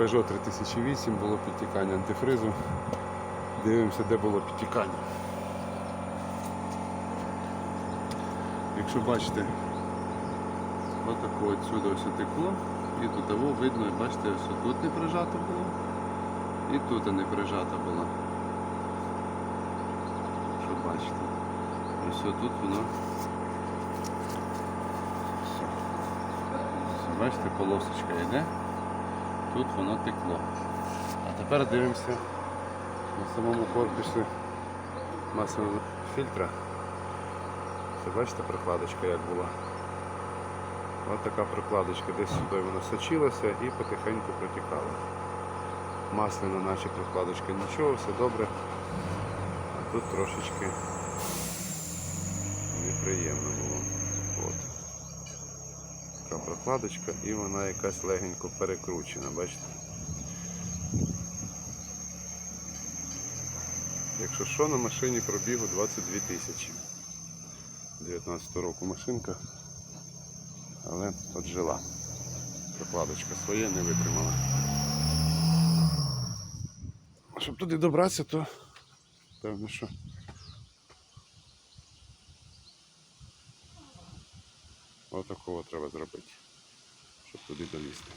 Peugeot 3008 було підтікання антифризу. Дивимося, де було підтікання. Якщо бачите, отако отсюди ось текло, і тут видно, бачите, ось тут не прижато було, і тут не прижато було. Що бачите? Ось тут воно. Бачите, полосочка йде, тут воно текло. А тепер дивимося на самому корпусі масляного фільтра. Це бачите прокладочка як була. Ось така прокладочка, десь сюди вона сочилася і потихеньку протікала. Масляна наче прокладочка нічого, все добре. А тут трошечки неприємно було. От. Така прокладочка і вона якась легенько перекручена, бачите? Якщо що, на машині пробігу 22 тисячі. 19 року машинка, але поджила. Прокладочка своє не витримала. Щоб туди добратися, то певно, що отакого треба зробити, щоб туди долізти.